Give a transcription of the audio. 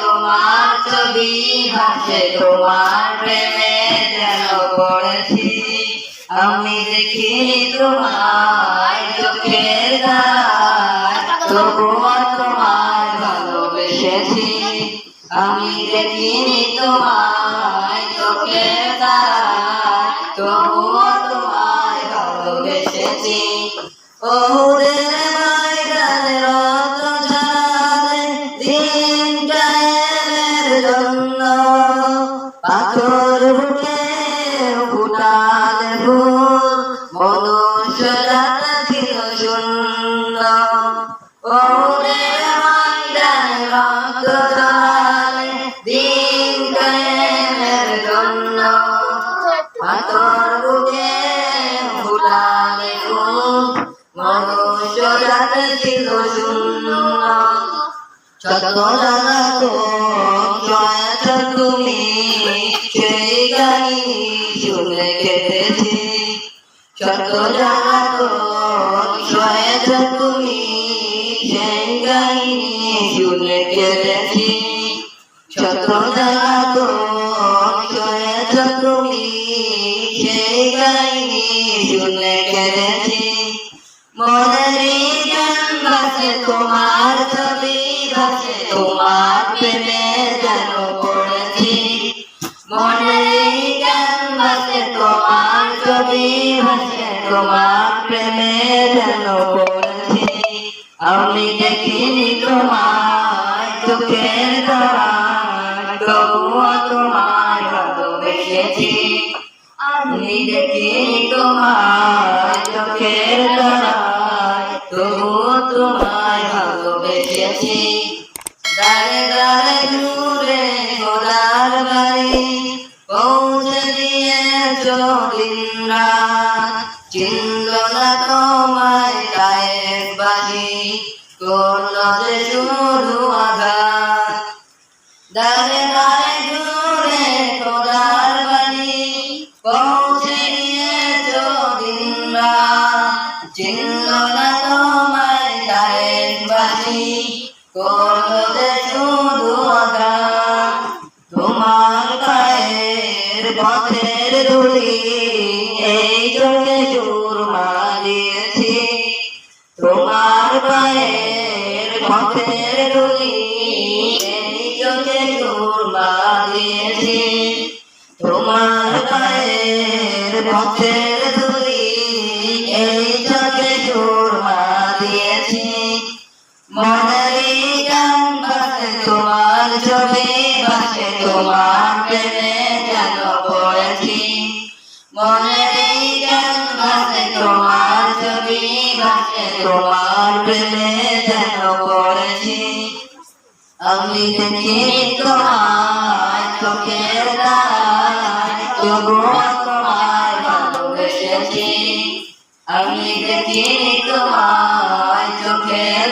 তোমার ছবি ভাসে তোমার প্রেমে যেন পড়েছি। আমি দেখি তোমায় চোখের তবুও তোমায় ভালোবেসেছি। আমি দেখিনি তোমায় চোখের তবুও তোমায় ভালোবেসেছি। ওদের দিন গায়ের জন্য পাথর বুকে ফুটালে ফুল মনুষ্য জাত ছিল শূন্য তুমি সেই গাইনি শুনে কেটেছি যত জানাতো মনেরই গান ভাসে তোমার ছবি ভাসে তোমার প্রেমে যেন পড়েছি মনরে ভাসে তোমার ছবি ভাসে তোমার প্রেমে যেন পড়েছি আমি দেখিনি তোমায় ভালোবেসেছি দাঁড়ে দাঁড়ে ঘুরে ঘোড়ার বাড়ি পৌঁছে দিয়ে চলিন চিনল না তোমায় গায়ের বাড়ি করল যে শুরু আঘাত দাঁড়ে পথের এই চোখে সুর মারিয়েছি তোমার পায়ের পথের এই চোখে সুর মারিয়েছি তোমার পায়ের পথের ধুলি, এই চোখে সুর মারিয়েছি মনেরই গান তোমার ছবি বাসে তোমার প্রেমে মনেরই গান বাসে তোমার ছবি বাসে তোমার আমি দেখি তোমায় চোখের তারায় তবুও তোমায় ভালোবেসেছি আমি চোখের